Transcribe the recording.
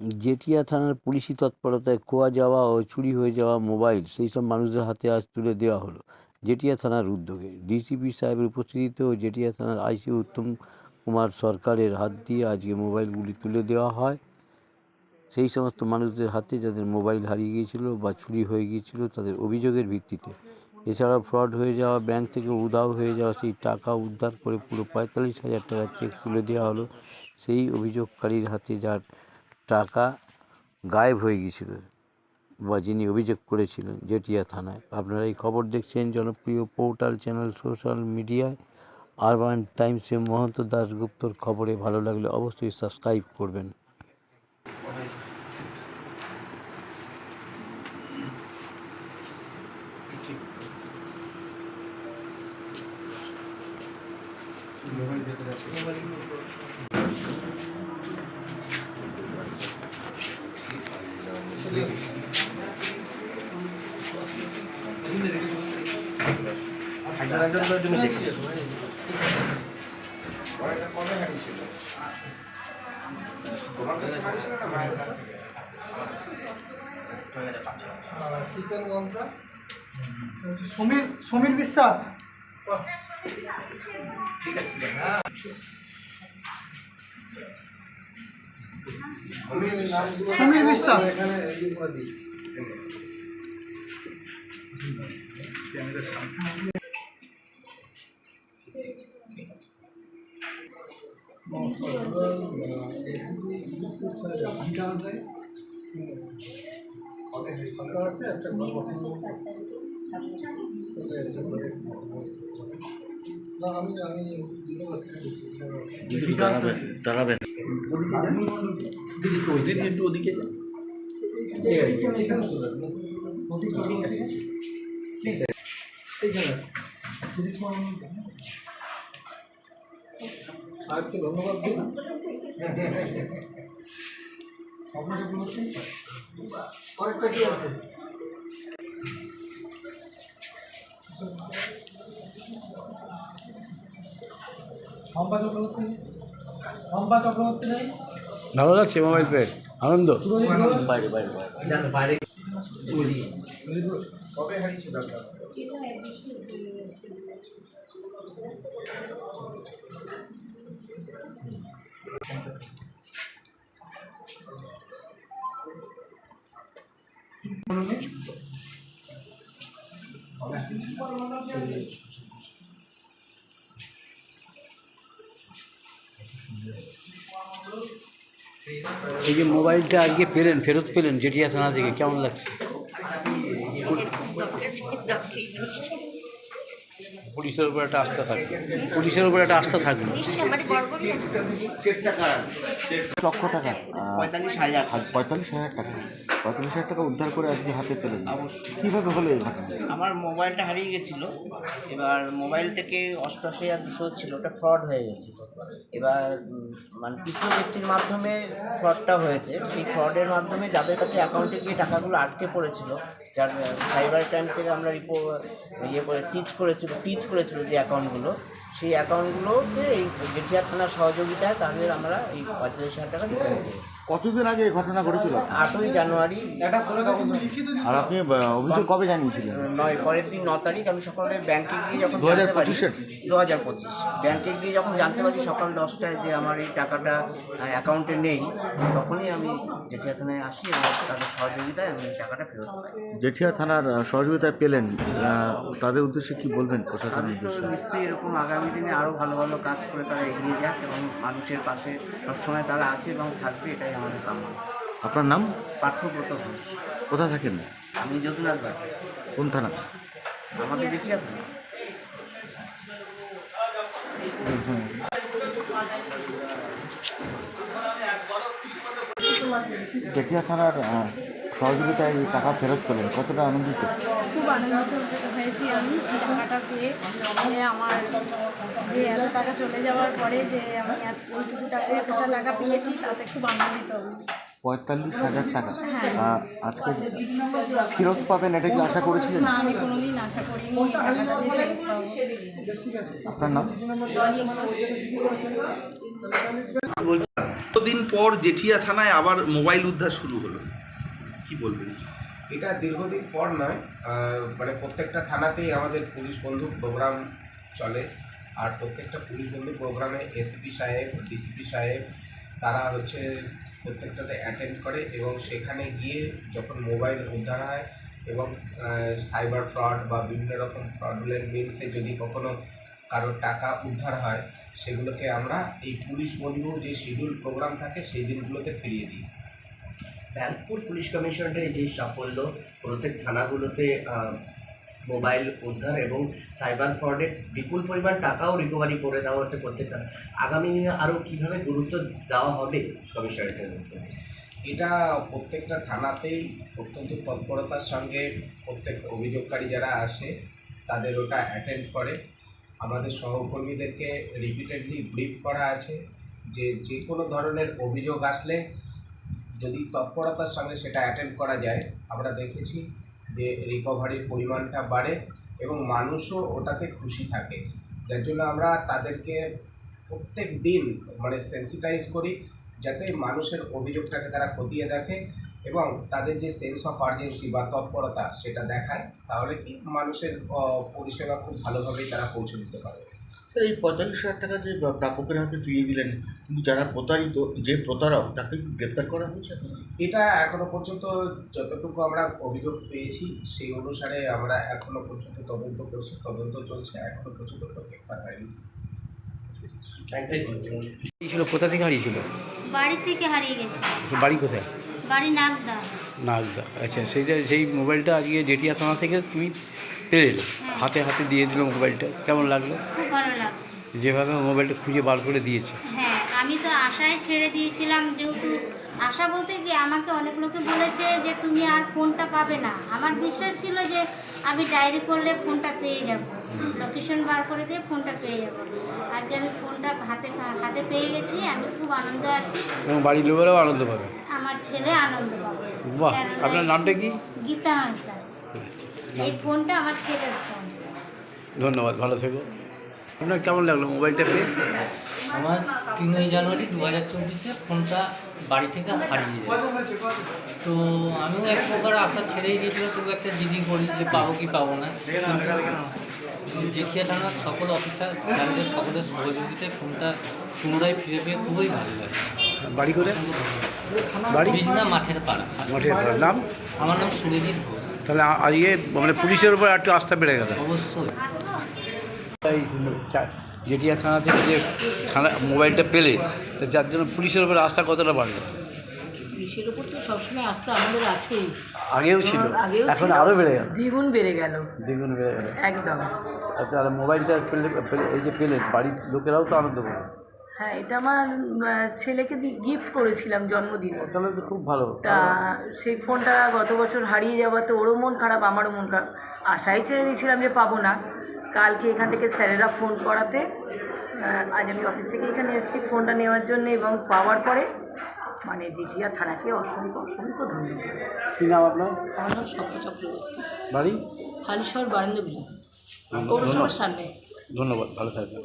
জেঠিয়া থানার পুলিশি তৎপরতায় খোয়া যাওয়া ও চুরি হয়ে যাওয়া মোবাইল সেই সব মানুষদের হাতে আজ তুলে দেওয়া হলো। জেটিয়া থানার উদ্যোগে ডিসিপি সাহেবের উপস্থিতিতে ও জেটিয়া থানার আইসি উত্তম কুমার সরকারের হাত দিয়ে আজকে মোবাইলগুলি তুলে দেওয়া হয়। সেই সমস্ত মানুষদের হাতে যাদের মোবাইল হারিয়ে গিয়েছিল বা চুরি হয়ে গিয়েছিল তাদের অভিযোগের ভিত্তিতে। এছাড়াও ফ্রড হয়ে যাওয়া, ব্যাংক থেকে উধাও হয়ে যাওয়া সেই টাকা উদ্ধার করে পুরো পঁয়তাল্লিশ হাজার টাকার চেক তুলে দেওয়া হলো। সেই অভিযোগকারীর হাতে যার টাকা গায়েব হয়ে গিয়েছিল বা যিনি অভিযোগ করেছিলেন জেটিয়া থানায়। আপনারা এই খবর দেখছেন জনপ্রিয় পোর্টাল চ্যানেল সোশ্যাল মিডিয়ায়। আরবান টাইমসে মহন্ত দাশগুপ্তর খবরে ভালো লাগলে অবশ্যই সাবস্ক্রাইব করবেন। কিচেন সমীর সমীর বিশ্বাস। সমীর বিশ্বাস না আমি আমি দিতে পারছি দাঁড়াবেন দিদি একটু ওদিকে যান। এখানে এখানে চলে আসবে। ঠিক আছে সাহেবকে ধন্যবাদ দিন। আপনাকে বলেছি। আরেকটা কি আছে? শম্পা চক্রবর্তী। শম্পা চক্রবর্তী নেই? ভালো লাগছে মোবাইল পেয়ে। আনন্দ। বাইরে বাইরে বাইরে। কবে হারিয়েছিল এই যে মোবাইলটা আজকে পেলেন ফেরত পেলেন জেঠিয়া থানা থেকে কেমন লাগছে? পুলিশের উপর একটা আস্থা থাকবে। পুলিশের উপর একটা আস্থা থাকবে। লক্ষ টাকা পঁয়তাল্লিশ হাজার পঁয়তাল্লিশ হাজার টাকা। পঁয়তাল্লিশ হাজার টাকা উদ্ধার করে আজকে হাতে পেলেন। কীভাবে হলো এই ঘটনা? আমার মোবাইলটা হারিয়ে গেছিল। এবার মোবাইল থেকে অষ্টআশি হাজার দুশো ছিল ওটা ফ্রড হয়ে গেছিল এবার মানে কিছু ব্যক্তির মাধ্যমে ফ্রডটা হয়েছে। এই ফ্রডের মাধ্যমে যাদের কাছে অ্যাকাউন্টে গিয়ে টাকাগুলো আটকে পড়েছিল যার সাইবার ক্রাইম থেকে আমরা রিপোর্ট ইয়ে করে সিজ করেছিল টিচ করেছিল যে অ্যাকাউন্টগুলো সেই অ্যাকাউন্টগুলোকে এই জেঠিয়া থানার সহযোগিতায় তাদের আমরা এই পঁয়তাল্লিশ হাজার টাকা রিটার্ন দিয়েছি কতদিন আগে এই ঘটনা ঘটেছিল? আটই জানুয়ারি। আর আপনি আহ, অভিযোগ কবে জানিয়েছিলেন? নয় পরের দিন ন তারিখ আমি সকালে ব্যাংকে গিয়ে যখন 2025 এর? দু হাজার পঁচিশ। ব্যাংকে গিয়ে যখন জানতে পারি সকাল দশটায় যে আমার এই টাকাটা অ্যাকাউন্টে নেই তখনই আমি জেঠিয়া থানায় আসি এবং তাদের সহযোগিতায় আমি এই টাকাটা ফেরত পাই। জেঠিয়া থানার আহ, সহযোগিতায় পেলেন আহ, তাদের উদ্দেশ্যে কি বলবেন প্রশাসনের আমি তো উদ্দেশ্যে? নিশ্চয়ই এরকম আগামী দিনে আরও ভালো ভালো কাজ করে তারা এগিয়ে যাক এবং মানুষের পাশে সবসময় তারা আছে এবং থাকবে এটাই আমাদের কামনা আপনার নাম? পার্থব্রত ঘোষ। কোথায় থাকেন? আমি যদুনাথ বাড়ি কোন থানা? আমাদের দেখছি আপনি থানার সহযোগিতায় এই টাকা ফেরত পেলেন কতটা আনন্দিত? খুব আনন্দিত হয়েছি আমি সেই টাকাটা পেয়ে। যে আমার যে এত টাকা চলে যাওয়ার পরে যে আমি ওইটুকু টাকা এতটা টাকা পেয়েছি তাতে খুব আনন্দিত পঁয়তাল্লিশ হাজার টাকা। হ্যাঁ। আজকে ফেরত পাবেন এটা কি আশা করেছিলেন? না আমি কোনোদিন আশা করিনি আপনার নাম? কতদিন পর জেঠিয়া থানায় আবার মোবাইল উদ্ধার শুরু হলো? কি বলবেন? এটা দীর্ঘদিন পর নয় মানে প্রত্যেকটা থানাতেই আমাদের পুলিশ বন্ধু প্রোগ্রাম চলে। আর প্রত্যেকটা পুলিশ বন্ধু প্রোগ্রামে এসপি সাহেব, ডিসিপি সাহেব, তারা হচ্ছে প্রত্যেকটাতে অ্যাটেন্ড করে এবং সেখানে গিয়ে যখন মোবাইল উদ্ধার হয় এবং সাইবার ফ্রড বা বিভিন্ন রকম ফ্রডুলেন্ট মিলসে যদি কখনো কারোর টাকা উদ্ধার হয়, সেগুলোকে আমরা এই পুলিশ বন্ধু যে শিডিউল প্রোগ্রাম থাকে, সেই দিনগুলোতে ফিরিয়ে দিই। ব্যারাকপুর পুলিশ কমিশনের যে সাফল্য প্রত্যেক থানাগুলোতে মোবাইল উদ্ধার এবং সাইবার ফ্রডের বিপুল পরিমাণ টাকাও রিকভারি করে দেওয়া হচ্ছে প্রত্যেক থানা আগামী দিনে আরও কীভাবে গুরুত্ব দেওয়া হবে কমিশনারেটের মধ্যে এটা প্রত্যেকটা থানাতেই অত্যন্ত তৎপরতার সঙ্গে প্রত্যেক অভিযোগকারী যারা আসে, তাদের ওটা অ্যাটেন্ড করে। আমাদের সহকর্মীদেরকে রিপিটেডলি ব্রিফ করা আছে যে যে কোনো ধরনের অভিযোগ আসলে যদি তৎপরতার সঙ্গে সেটা অ্যাটেন্ড করা যায়, আমরা দেখেছি যে রিকভারির পরিমাণটা বাড়ে এবং মানুষও ওটাতে খুশি থাকে। যার জন্য আমরা তাদেরকে প্রত্যেক দিন মানে সেন্সিটাইজ করি, যাতে মানুষের অভিযোগটাকে তারা খতিয়ে দেখে এবং তাদের যে সেন্স অফ আর্জেন্সি বা তৎপরতা সেটা দেখায়, তাহলে কি মানুষের পরিষেবা খুব ভালোভাবেই তারা পৌঁছে দিতে স্যার এই পঁয়তাল্লিশ হাজার টাকা যে প্রাপকের হাতে ফিরিয়ে দিলেন কিন্তু যারা প্রতারিত যে প্রতারক তাকে গ্রেপ্তার করা হয়েছে এটা এখনও পর্যন্ত যতটুকু আমরা অভিযোগ পেয়েছি সেই অনুসারে আমরা এখনও পর্যন্ত তদন্ত করছি তদন্ত চলছে এখনও পর্যন্ত গ্রেপ্তার হয়নি। ছিল কোথা থেকে হারিয়েছিল বাড়ি থেকে হারিয়ে গেছে। বাড়ি কোথায়? বাড়ি নাগদা। নাগদা আচ্ছা সেইটা সেই মোবাইলটা আজকে জেঠিয়া থানা থেকে তুমি পেলে? হাতে হাতে দিয়ে দিল মোবাইলটা কেমন লাগল? যেভাবে মোবাইলটা খুঁজে বার করে দিয়েছে। হ্যাঁ আমি তো আশায় ছেড়ে দিয়েছিলাম যেহেতু আশা বলতে কি আমাকে অনেক লোকে বলেছে যে তুমি আর ফোনটা পাবে না। আমার বিশ্বাস ছিল যে আমি ডায়েরি করলে ফোনটা পেয়ে যাব। লোকেশন বার করে দিয়ে ফোনটা পেয়ে যাব। আজকে আমি ফোনটা হাতে হাতে পেয়ে গেছি আমি খুব আনন্দ আছি। এবং বাড়ির লোকেরাও আনন্দ পাবে। আমার ছেলে আনন্দ পাবে। বাহ আপনার নামটা কি? গীতা হাঁসদা এই ফোনটা আমার ছেলের ফোন। ধন্যবাদ ভালো থেকো। আপনার কেমন লাগল মোবাইলটা পেয়ে? আমার তিনই জানুয়ারি দু হাজার চব্বিশে ফোনটা বাড়ি থেকে হারিয়ে যায় তো আমিও এক প্রকার আশা ছেড়েই দিয়েছিলাম তবু একটা জিডি করি যে পাবো কি পাবো না। জেঠিয়া থানার সকল অফিসার যাদের সকলের সহযোগিতায় ফোনটা পুনরায় ফিরে পেয়ে খুবই ভালো লাগে। বাড়ি করে বাড়ি? বিজনা মাঠের পাড়া। মাঠের পাড়া। নাম? আমার নাম সুরজিৎ ঘোষ। তাহলে আজকে মানে পুলিশের উপর একটু আস্থা বেড়ে গেল। অবশ্যই। জেঠিয়া থানা থেকে যে থানা মোবাইলটা পেলে তো যার জন্য পুলিশের উপর আস্থা কতটা বাড়লো? পুলিশের উপর তো সবসময় আস্থা আমাদের আছেই। আগেও ছিল। আগেও এখন আরও বেড়ে গেল। দ্বিগুণ বেড়ে গেল। দ্বিগুণ বেড়ে গেল। একদম। তাহলে মোবাইলটা পেলে এই যে পেলে বাড়ির লোকেরাও তো আনন্দ করে হ্যাঁ এটা আমার ছেলেকে গিফট করেছিলাম জন্মদিনে। তাহলে তো খুব ভালো। তা সেই ফোনটা গত বছর হারিয়ে যাওয়াতে ওরও মন খারাপ আমারও মন খারাপ। আশাই ছেড়ে দিয়েছিলাম যে পাবো না। কালকে এখান থেকে স্যারেরা ফোন করাতে আজ আমি অফিস থেকে এখানে এসেছি ফোনটা নেওয়ার জন্য এবং পাওয়ার পরে মানে দ্বিতীয় থানাকে অসংখ্য অসংখ্য ধন্যবাদ। কী নাম আপনার? আমার নাম সত্য চক্রবর্তী। বাড়ি? হালিশহর বারান্দ ধন্যবাদ। সামনে। ধন্যবাদ ভালো থাকবেন।